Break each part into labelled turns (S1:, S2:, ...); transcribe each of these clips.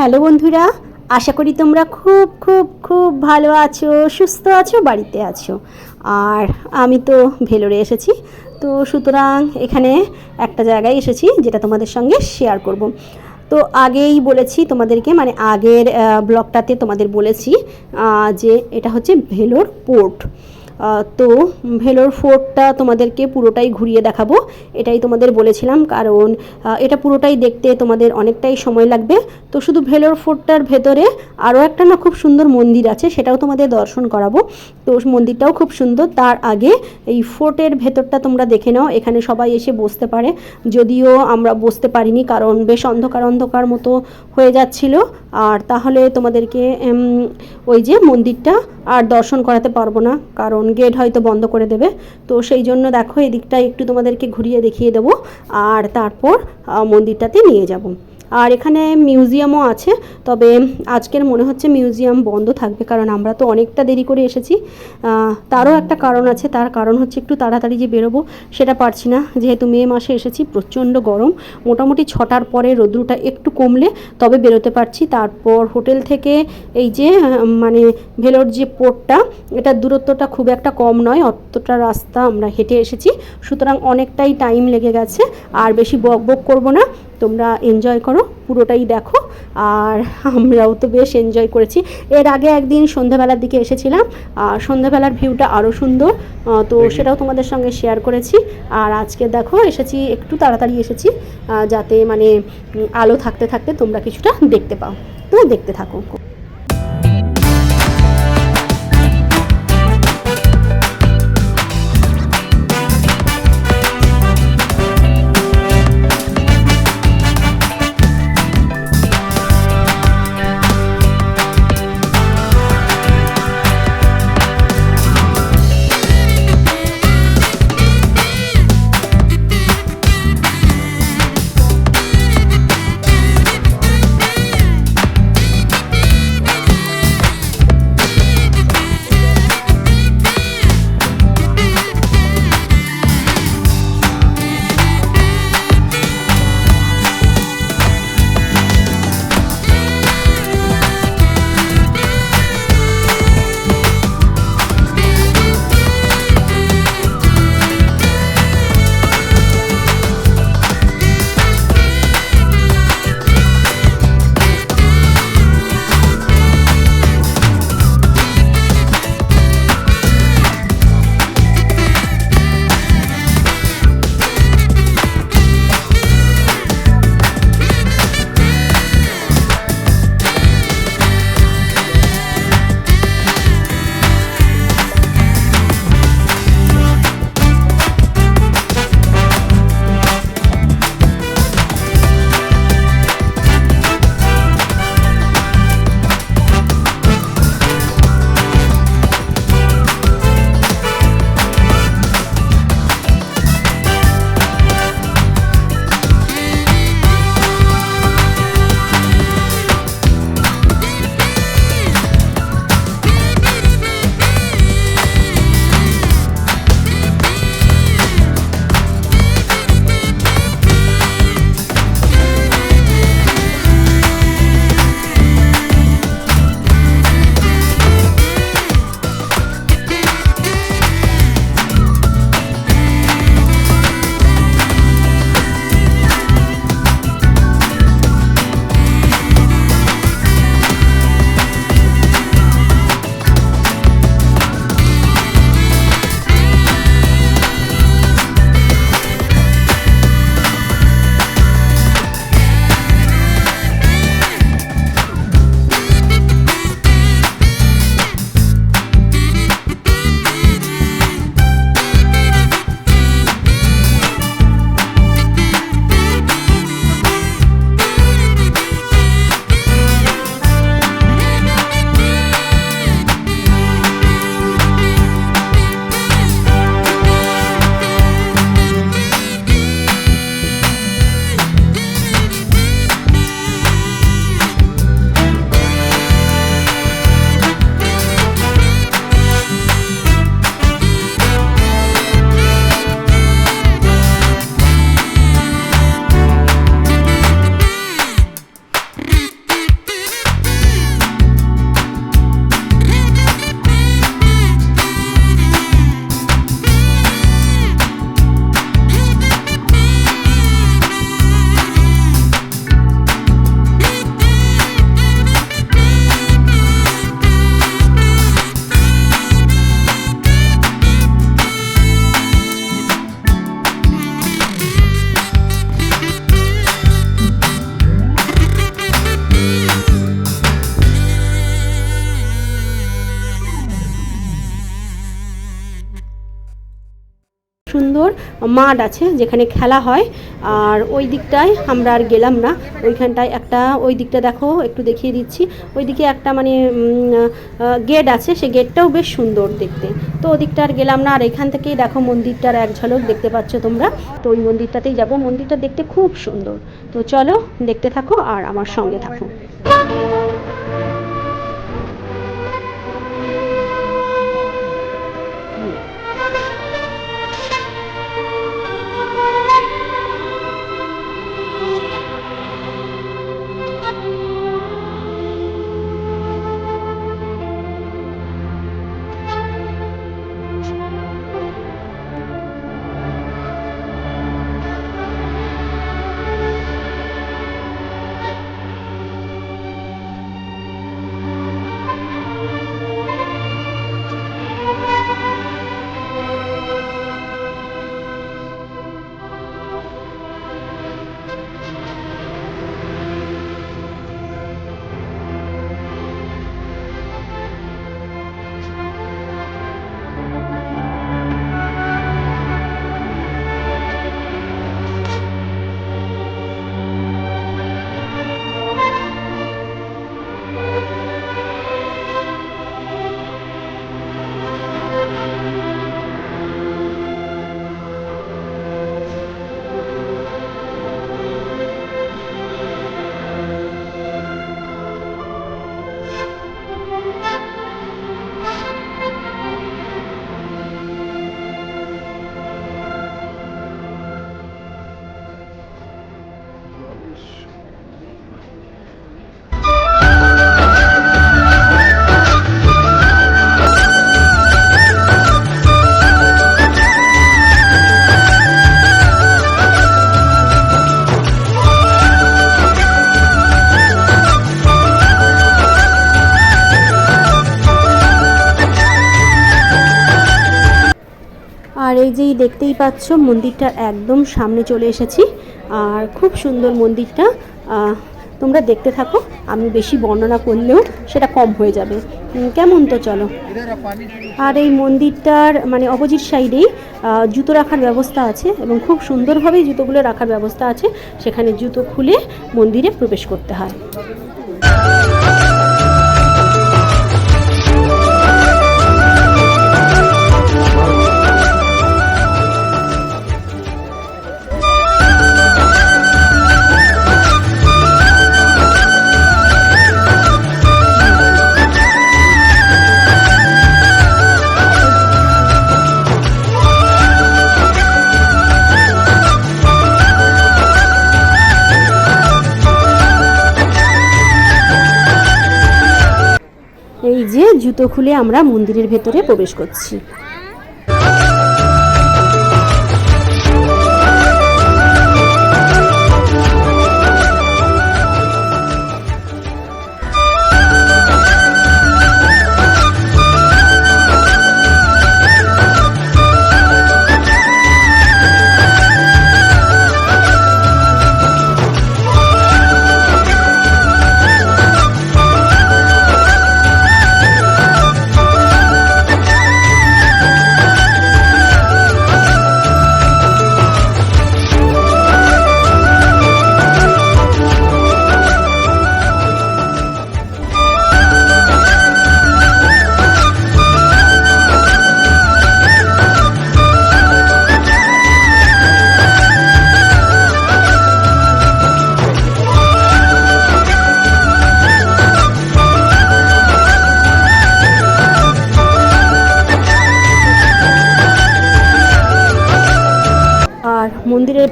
S1: Hello বন্ধুরা, আশা করি তোমরা খুব খুব খুব ভালো আছো, সুস্থ আছো, বাড়িতে আছো। আর আমি তো ভেলোরে এসেছি, তো সুতরাং এখানে একটা জায়গায় এসেছি যেটা তোমাদের সঙ্গে শেয়ার করব। তো আগেই বলেছি তোমাদেরকে মানে আগের ব্লগটাতে তোমাদের বলেছি যে এটা হচ্ছে ভেলোর পোর্ট তো ভেলোর ফোর্টটা তোমাদেরকে পুরোটাই ঘুরিয়ে দেখাবো। এটাই তোমাদের বলেছিলাম, কারণ এটা পুরোটাই দেখতে তোমাদের অনেকটাই সময় লাগবে। তো শুধু ভেলোর ফোর্টটার ভেতরে আরও একটা না খুব সুন্দর মন্দির আছে, সেটাও তোমাদের দর্শন করাবো। তো মন্দিরটাও খুব সুন্দর। তার আগে এই ফোর্টের ভেতরটা তোমরা দেখে নাও, এখানে সবাই এসে বসতে পারে। যদিও আমরা বসতে পারিনি, কারণ বেশ অন্ধকার অন্ধকার মতো হয়ে যাচ্ছিল। আর তাহলে তোমাদেরকে ওই যে মন্দিরটা আর দর্শন করাতে পারব না, কারণ গেট হয়তো বন্ধ করে দেবে। তো সেই জন্য দেখো এদিকটা একটু তোমাদেরকে ঘুরিয়ে দেখিয়ে দেবো। আর তারপর মন্দিরটাতে নিয়ে যাব। আর এখানে মিউজিয়ামও আছে, তবে আজকের মনে হচ্ছে মিউজিয়াম বন্ধ থাকবে, কারণ আমরা তো অনেকটা দেরি করে এসেছি। তারও একটা কারণ আছে, তার কারণ হচ্ছে একটু তাড়াতাড়ি যে বেরোবো সেটা পারছি না। যেহেতু মে মাসে এসেছি, প্রচণ্ড গরম, মোটামুটি ছটার পরে রোদ্রুটা একটু কমলে তবে বেরোতে পারছি। তারপর হোটেল থেকে এই যে মানে ভেলোর যে পোর্টটা, এটার দূরত্বটা খুব একটা কম নয়, অতটা রাস্তা আমরা হেঁটে এসেছি। সুতরাং অনেকটাই টাইম লেগে গেছে, আর বেশি বক বক করব না। তোমরা এনজয় করো পুরোটাই দেখো। আর আমরাও তো বেশ এনজয় করেছি। এর আগে একদিন সন্ধ্যাবেলার দিকে এসেছিলাম আর সন্ধ্যাবেলার ভিউটা আরও সুন্দর। তো সেটাও তোমাদের সঙ্গে শেয়ার করেছি। আর আজকে দেখো এসেছি একটু তাড়াতাড়ি এসেছি যাতে মানে আলো থাকতে থাকতে তোমরা কিছুটা দেখতে পাও। তো দেখতে থাকো। মাঠ আছে যেখানে খেলা হয়। আর ওই দিকটায় আমরা আর গেলাম না। ওইখানটায় একটা, ওই দিকটা দেখো, একটু দেখিয়ে দিচ্ছি। ওইদিকে একটা মানে গেট আছে। সেই গেটটাও বেশ সুন্দর দেখতে। তো ওদিকটা আর গেলাম না। আর এখান থেকেই দেখো মন্দিরটার এক ঝলক দেখতে পাচ্ছ তোমরা। তো ওই মন্দিরটাতেই যাব। মন্দিরটা দেখতে খুব সুন্দর। তো চলো দেখতে থাকো আর আমার সঙ্গে থাকো। পাচ্ছ মন্দিরটার একদম সামনে চলে এসেছি। আর খুব সুন্দর মন্দিরটা। তোমরা দেখতে থাকো, আমি বেশি বর্ণনা করলেও সেটা কম হয়ে যাবে। কেমন তো চলো। আর এই মন্দিরটার মানে অপোজিট সাইডেই জুতো রাখার ব্যবস্থা আছে এবং খুব সুন্দরভাবেই জুতোগুলো রাখার ব্যবস্থা আছে। সেখানে জুতো খুলে মন্দিরে প্রবেশ করতে হয়। জুতো খুলে আমরা মন্দিরের ভেতরে প্রবেশ করছি।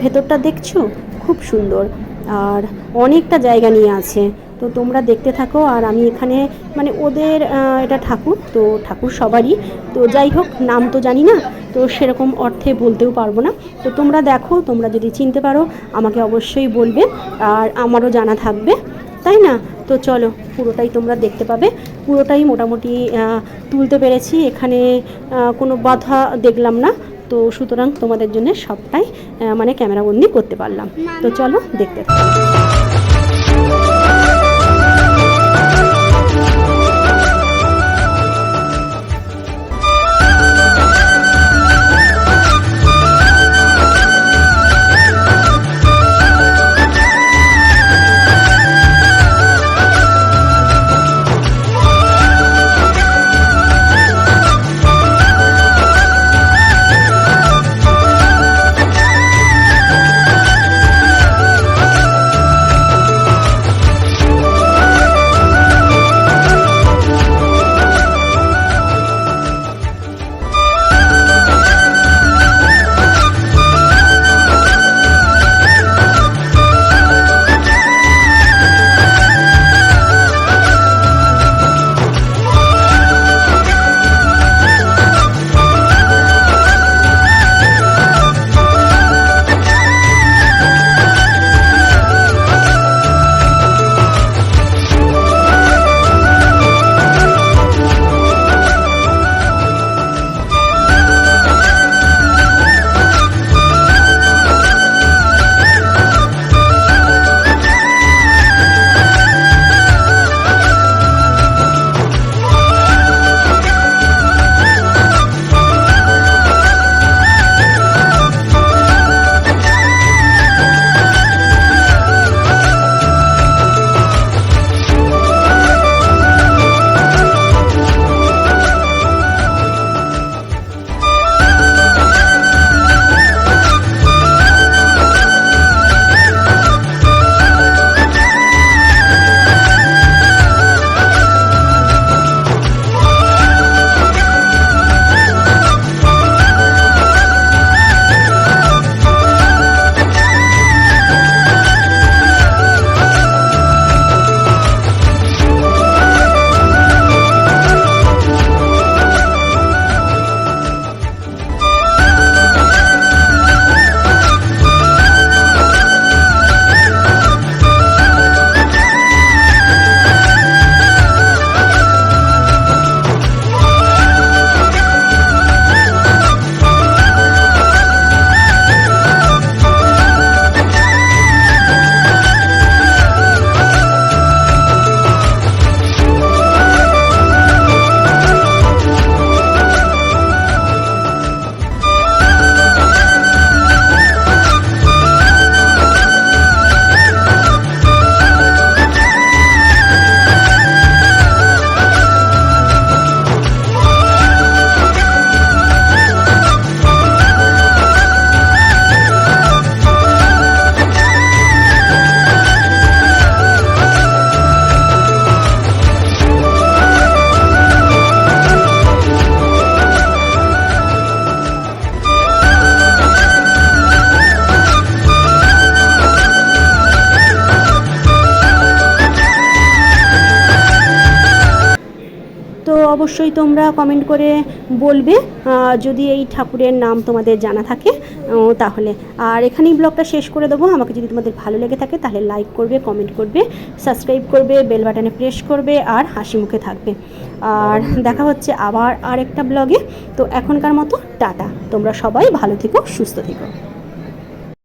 S1: ভেতরটা দেখছ? খুব সুন্দর। আর অনেকটা জায়গা নিয়ে আছে। তো তোমরা দেখতে থাকো, আর আমি এখানে মানে ওদের এটা ঠাকুর, তো ঠাকুর সবারই। তো যাই হোক, নাম তো জানি না, তো সেরকম অর্থে বলতেও পারব না। তো তোমরা দেখো, তোমরা যদি চিনতে পারো, আমাকে অবশ্যই বলবে, আর আমারও জানা থাকবে, তাই না? তো চলো, পুরোটাই তোমরা দেখতে পাবে। পুরোটাই মোটামুটি তুলতে পেরেছি। এখানে কোনো বাধা দেখলাম না। তো সুতরাং তোমাদের জন্য সবটাই মানে ক্যামেরাবন্দি করতে পারলাম তো চলো দেখতে থাকো। অবশ্যই তোমরা কমেন্ট করে বলবে যদি এই ঠাকুরের নাম তোমাদের জানা থাকে তাহলে। আর এখানেই ব্লগটা শেষ করে দেবো। আমাকে যদি তোমাদের ভালো লেগে থাকে, তাহলে লাইক করবে কমেন্ট করবে সাবস্ক্রাইব করবে বেল বাটনে প্রেস করবে, আর হাসি মুখে থাকবে। আর দেখা হচ্ছে আবার আর একটা ব্লগে। তো এখনকার মতো টাটা। তোমরা সবাই ভালো থেকো, সুস্থ থেকো।